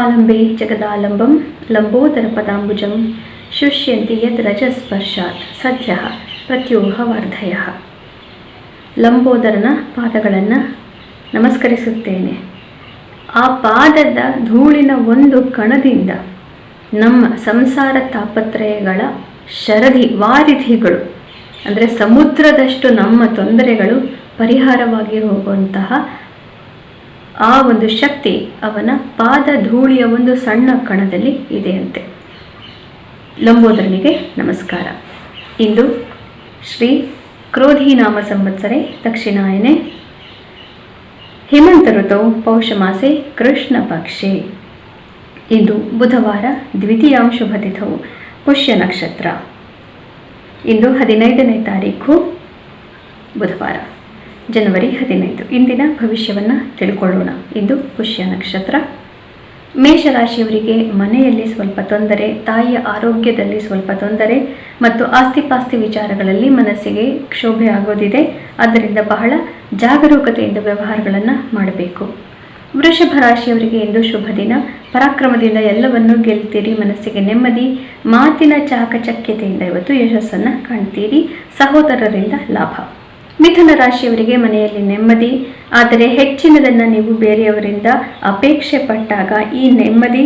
ಆಲಂಬೆ ಜಗದಾಲಂಬಂ ಲಂಬೋದರ ಪದಾಂಬುಜಂ ಶುಷ್ಯಂತಿ ಯತ್ ರಜಸ್ಪರ್ಶಾತ್ ಸದ್ಯ ಪ್ರತ್ಯೋಹ ವರ್ಧಯ ಲಂಬೋದರನ ಪಾದಗಳನ್ನು ನಮಸ್ಕರಿಸುತ್ತೇನೆ ಆ ಪಾದದ ಧೂಳಿನ ಒಂದು ಕಣದಿಂದ ನಮ್ಮ ಸಂಸಾರ ತಾಪತ್ರಯಗಳ ಶರಧಿ ವಾರಿಧಿಗಳು, ಅಂದರೆ ಸಮುದ್ರದಷ್ಟು ನಮ್ಮ ತೊಂದರೆಗಳು ಪರಿಹಾರವಾಗಿ ಹೋಗುವಂತಹ ಆ ಒಂದು ಶಕ್ತಿ ಅವನ ಪಾದ ಧೂಳಿಯ ಒಂದು ಸಣ್ಣ ಕಣದಲ್ಲಿ ಇದೆಯಂತೆ. ಲಂಬೋದರನಿಗೆ ನಮಸ್ಕಾರ. ಇಂದು ಶ್ರೀ ಕ್ರೋಧಿನಾಮ ಸಂವತ್ಸರೆ ದಕ್ಷಿಣಾಯನೆ. ಹೇಮಂತ ಋತೌ ಪೌಷಮಾಸೆ ಕೃಷ್ಣ ಪಕ್ಷೆ. ಇಂದು ಬುಧವಾರ ದ್ವಿತೀಯಾಂಶ ತಿಥೌ ಪುಷ್ಯ ನಕ್ಷತ್ರ. ಇಂದು ಹದಿನೈದನೇ ತಾರೀಕು ಬುಧವಾರ. ಜನವರಿ ಹದಿನೈದು. ಇಂದಿನ ಭವಿಷ್ಯವನ್ನು ತಿಳ್ಕೊಳ್ಳೋಣ. ಇಂದು ಪುಷ್ಯ ನಕ್ಷತ್ರ. ಮೇಷರಾಶಿಯವರಿಗೆ ಮನೆಯಲ್ಲಿ ಸ್ವಲ್ಪ ತೊಂದರೆ, ತಾಯಿಯ ಆರೋಗ್ಯದಲ್ಲಿ ಸ್ವಲ್ಪ ತೊಂದರೆ ಮತ್ತು ಆಸ್ತಿಪಾಸ್ತಿ ವಿಚಾರಗಳಲ್ಲಿ ಮನಸ್ಸಿಗೆ ಕ್ಷೋಭೆ ಆಗೋದಿದೆ. ಆದ್ದರಿಂದ ಬಹಳ ಜಾಗರೂಕತೆಯಿಂದ ವ್ಯವಹಾರಗಳನ್ನು ಮಾಡಬೇಕು. ವೃಷಭ ರಾಶಿಯವರಿಗೆ ಇಂದು ಶುಭ ದಿನ. ಪರಾಕ್ರಮದಿಂದ ಎಲ್ಲವನ್ನೂ ಗೆಲ್ತೀರಿ, ಮನಸ್ಸಿಗೆ ನೆಮ್ಮದಿ, ಮಾತಿನ ಚಾಕಚಕ್ಯತೆಯಿಂದ ಇವತ್ತು ಯಶಸ್ಸನ್ನು ಕಾಣ್ತೀರಿ. ಸಹೋದರರಿಂದ ಲಾಭ. ಮಿಥುನ ರಾಶಿಯವರಿಗೆ ಮನೆಯಲ್ಲಿ ನೆಮ್ಮದಿ. ಆದರೆ ಹೆಚ್ಚಿನದನ್ನು ನೀವು ಬೇರೆಯವರಿಂದ ಅಪೇಕ್ಷೆ ಪಟ್ಟಾಗ ಈ ನೆಮ್ಮದಿ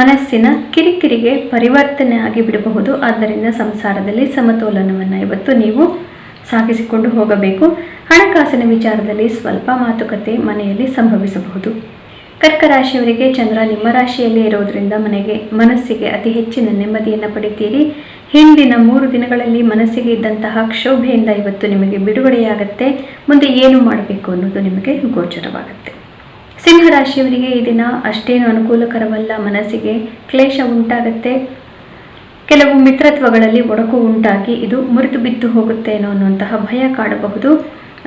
ಮನಸ್ಸಿನ ಕಿರಿಕಿರಿಗೆ ಪರಿವರ್ತನೆ ಆಗಿ ಬಿಡಬಹುದು. ಆದ್ದರಿಂದ ಸಂಸಾರದಲ್ಲಿ ಸಮತೋಲನವನ್ನು ಇವತ್ತು ನೀವು ಸಾಗಿಸಿಕೊಂಡು ಹೋಗಬೇಕು. ಹಣಕಾಸಿನ ವಿಚಾರದಲ್ಲಿ ಸ್ವಲ್ಪ ಮಾತುಕತೆ ಮನೆಯಲ್ಲಿ ಸಂಭವಿಸಬಹುದು. ಕರ್ಕ ರಾಶಿಯವರಿಗೆ ಚಂದ್ರ ನಿಮ್ಮ ರಾಶಿಯಲ್ಲಿ ಇರೋದರಿಂದ ಮನೆಗೆ, ಮನಸ್ಸಿಗೆ ಅತಿ ಹೆಚ್ಚಿನ ನೆಮ್ಮದಿಯನ್ನು ಪಡಿತೀರಿ. ಹಿಂದಿನ ಮೂರು ದಿನಗಳಲ್ಲಿ ಮನಸ್ಸಿಗೆ ಇದ್ದಂತಹ ಕ್ಷೋಭೆಯಿಂದ ಇವತ್ತು ನಿಮಗೆ ಬಿಡುಗಡೆಯಾಗುತ್ತೆ. ಮುಂದೆ ಏನು ಮಾಡಬೇಕು ಅನ್ನೋದು ನಿಮಗೆ ಗೋಚರವಾಗುತ್ತೆ. ಸಿಂಹರಾಶಿಯವರಿಗೆ ಈ ದಿನ ಅಷ್ಟೇನು ಅನುಕೂಲಕರವಲ್ಲ. ಮನಸ್ಸಿಗೆ ಕ್ಲೇಶ ಉಂಟಾಗುತ್ತೆ. ಕೆಲವು ಮಿತ್ರತ್ವಗಳಲ್ಲಿ ಒಡಕು ಉಂಟಾಗಿ ಇದು ಮುರಿದು ಬಿದ್ದು ಹೋಗುತ್ತೇನೋ ಅನ್ನುವಂತಹ ಭಯ ಕಾಡಬಹುದು.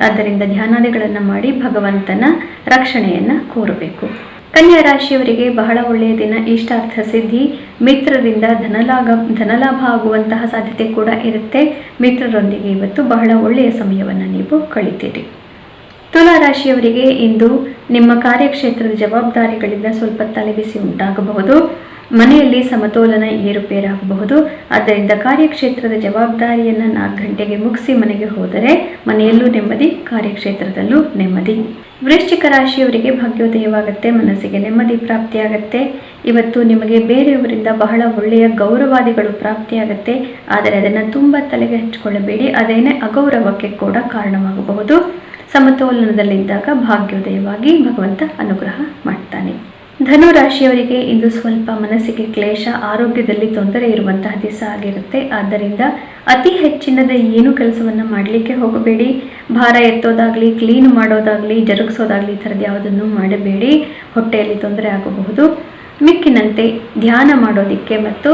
ಆದ್ದರಿಂದ ಧ್ಯಾನಾದಿಗಳನ್ನು ಮಾಡಿ ಭಗವಂತನ ರಕ್ಷಣೆಯನ್ನು ಕೋರಬೇಕು. ಕನ್ಯಾ ರಾಶಿಯವರಿಗೆ ಬಹಳ ಒಳ್ಳೆಯ ದಿನ, ಇಷ್ಟಾರ್ಥ ಸಿದ್ಧಿ, ಮಿತ್ರರಿಂದ ಧನಲಾಭ ಧನಲಾಭ ಆಗುವಂತಹ ಸಾಧ್ಯತೆ ಕೂಡ ಇರುತ್ತೆ. ಮಿತ್ರರೊಂದಿಗೆ ಇವತ್ತು ಬಹಳ ಒಳ್ಳೆಯ ಸಮಯವನ್ನು ನೀವು ಕಳಿತೀರಿ. ತುಲಾ ರಾಶಿಯವರಿಗೆ ಇಂದು ನಿಮ್ಮ ಕಾರ್ಯಕ್ಷೇತ್ರದ ಜವಾಬ್ದಾರಿಗಳಿಂದ ಸ್ವಲ್ಪ ತಲೆಬಿಸಿ ಉಂಟಾಗಬಹುದು. ಮನೆಯಲ್ಲಿ ಸಮತೋಲನ ಏರುಪೇರಾಗಬಹುದು. ಆದ್ದರಿಂದ ಕಾರ್ಯಕ್ಷೇತ್ರದ ಜವಾಬ್ದಾರಿಯನ್ನು ನಾಲ್ಕು ಗಂಟೆಗೆ ಮುಗಿಸಿ ಮನೆಗೆ ಹೋದರೆ ಮನೆಯಲ್ಲೂ ನೆಮ್ಮದಿ, ಕಾರ್ಯಕ್ಷೇತ್ರದಲ್ಲೂ ನೆಮ್ಮದಿ. ವೃಶ್ಚಿಕ ರಾಶಿಯವರಿಗೆ ಭಾಗ್ಯೋದಯವಾಗುತ್ತೆ, ಮನಸ್ಸಿಗೆ ನೆಮ್ಮದಿ ಪ್ರಾಪ್ತಿಯಾಗತ್ತೆ. ಇವತ್ತು ನಿಮಗೆ ಬೇರೆಯವರಿಂದ ಬಹಳ ಒಳ್ಳೆಯ ಗೌರವಾದಿಗಳು ಪ್ರಾಪ್ತಿಯಾಗತ್ತೆ. ಆದರೆ ಅದನ್ನು ತುಂಬ ತಲೆಗೆ ಹಚ್ಚಿಕೊಳ್ಳಬೇಡಿ. ಅದೇನೇ ಅಗೌರವಕ್ಕೆ ಕೂಡ ಕಾರಣವಾಗಬಹುದು. ಸಮತೋಲನದಲ್ಲಿದ್ದಾಗ ಭಾಗ್ಯೋದಯವಾಗಿ ಭಗವಂತ ಅನುಗ್ರಹ ಮಾಡ್ತಾನೆ. ಧನು ರಾಶಿಯವರಿಗೆ ಇಂದು ಸ್ವಲ್ಪ ಮನಸ್ಸಿಗೆ ಕ್ಲೇಶ, ಆರೋಗ್ಯದಲ್ಲಿ ತೊಂದರೆ ಇರುವಂತಹ ದಿವಸ ಆಗಿರುತ್ತೆ. ಆದ್ದರಿಂದ ಅತಿ ಹೆಚ್ಚಿನದ ಏನು ಕೆಲಸವನ್ನು ಮಾಡಲಿಕ್ಕೆ ಹೋಗಬೇಡಿ. ಭಾರ ಎತ್ತೋದಾಗಲಿ, ಕ್ಲೀನ್ ಮಾಡೋದಾಗಲಿ, ಜರುಗಿಸೋದಾಗಲಿ ಈ ಥರದ್ದು ಯಾವುದನ್ನು ಮಾಡಬೇಡಿ. ಹೊಟ್ಟೆಯಲ್ಲಿ ತೊಂದರೆ ಆಗಬಹುದು. ಮಿಕ್ಕಿನಂತೆ ಧ್ಯಾನ ಮಾಡೋದಕ್ಕೆ ಮತ್ತು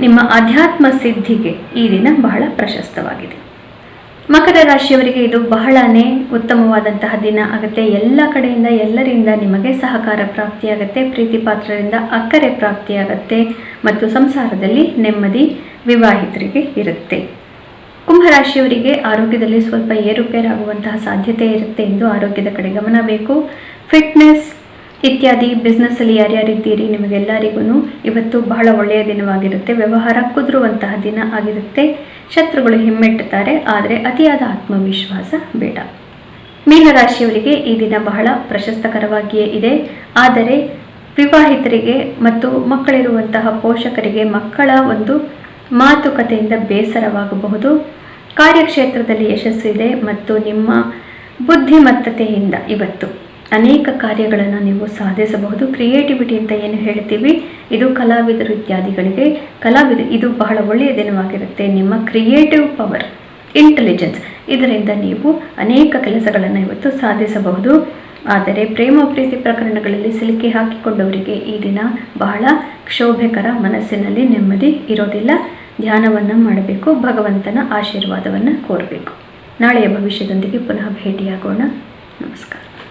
ನಿಮ್ಮ ಆಧ್ಯಾತ್ಮ ಸಿದ್ಧಿಗೆ ಈ ದಿನ ಬಹಳ ಪ್ರಶಸ್ತವಾಗಿದೆ. ಮಕರ ರಾಶಿಯವರಿಗೆ ಇದು ಬಹಳನೇ ಉತ್ತಮವಾದಂತಹ ದಿನ ಆಗುತ್ತೆ. ಎಲ್ಲ ಕಡೆಯಿಂದ ಎಲ್ಲರಿಂದ ನಿಮಗೆ ಸಹಕಾರ ಪ್ರಾಪ್ತಿಯಾಗುತ್ತೆ, ಪ್ರೀತಿ ಪಾತ್ರರಿಂದ ಅಕ್ಕರೆ ಪ್ರಾಪ್ತಿಯಾಗತ್ತೆ ಮತ್ತು ಸಂಸಾರದಲ್ಲಿ ನೆಮ್ಮದಿ ವಿವಾಹಿತರಿಗೆ ಇರುತ್ತೆ. ಕುಂಭರಾಶಿಯವರಿಗೆ ಆರೋಗ್ಯದಲ್ಲಿ ಸ್ವಲ್ಪ ಏರುಪೇರಾಗುವಂತಹ ಸಾಧ್ಯತೆ ಇರುತ್ತೆ ಎಂದು ಆರೋಗ್ಯದ ಕಡೆ ಗಮನ ಬೇಕು. ಫಿಟ್ನೆಸ್ ಇತ್ಯಾದಿ ಬಿಸ್ನೆಸ್ಸಲ್ಲಿ ಯಾರ್ಯಾರಿದ್ದೀರಿ ನಿಮಗೆಲ್ಲರಿಗೂ ಇವತ್ತು ಬಹಳ ಒಳ್ಳೆಯ ದಿನವಾಗಿರುತ್ತೆ. ವ್ಯವಹಾರ ಕುದುರುವಂತಹ ದಿನ ಆಗಿರುತ್ತೆ. ಶತ್ರುಗಳು ಹಿಮ್ಮೆಟ್ಟುತ್ತಾರೆ, ಆದರೆ ಅತಿಯಾದ ಆತ್ಮವಿಶ್ವಾಸ ಬೇಡ. ಮೀನರಾಶಿಯವರಿಗೆ ಈ ದಿನ ಬಹಳ ಪ್ರಶಸ್ತಕರವಾಗಿಯೇ ಇದೆ. ಆದರೆ ವಿವಾಹಿತರಿಗೆ ಮತ್ತು ಮಕ್ಕಳಿರುವಂತಹ ಪೋಷಕರಿಗೆ ಮಕ್ಕಳ ಒಂದು ಮಾತುಕತೆಯಿಂದ ಬೇಸರವಾಗಬಹುದು. ಕಾರ್ಯಕ್ಷೇತ್ರದಲ್ಲಿ ಯಶಸ್ಸು ಇದೆ ಮತ್ತು ನಿಮ್ಮ ಬುದ್ಧಿಮತ್ತತೆಯಿಂದ ಇವತ್ತು. ಅನೇಕ ಕಾರ್ಯಗಳನ್ನು ನೀವು ಸಾಧಿಸಬಹುದು. ಕ್ರಿಯೇಟಿವಿಟಿ ಅಂತ ಏನು ಹೇಳ್ತೀವಿ? ಇದು ಕಲಾವಿದರು ಇತ್ಯಾದಿಗಳಿಗೆ ಕಲಾವಿದ ಇದು ಬಹಳ ಒಳ್ಳೆಯ ದಿನವಾಗಿರುತ್ತೆ. ನಿಮ್ಮ ಕ್ರಿಯೇಟಿವ್ ಪವರ್ ಇಂಟೆಲಿಜೆನ್ಸ್ ಇದರಿಂದ ನೀವು ಅನೇಕ ಕೆಲಸಗಳನ್ನು ಇವತ್ತು ಸಾಧಿಸಬಹುದು. ಆದರೆ ಪ್ರೇಮ ಪ್ರೀತಿ ಪ್ರಕರಣಗಳಲ್ಲಿ ಸಿಲುಕಿ ಹಾಕಿಕೊಂಡವರಿಗೆ ಈ ದಿನ ಬಹಳ ಕ್ಷೋಭೆಕರ ಮನಸ್ಸಿನಲ್ಲಿ ನೆಮ್ಮದಿ ಇರೋದಿಲ್ಲ. ಧ್ಯಾನವನ್ನು ಮಾಡಬೇಕು, ಭಗವಂತನ ಆಶೀರ್ವಾದವನ್ನು ಕೋರಬೇಕು. ನಾಳೆಯ ಭವಿಷ್ಯದೊಂದಿಗೆ ಪುನಃ ಭೇಟಿಯಾಗೋಣ. ನಮಸ್ಕಾರ.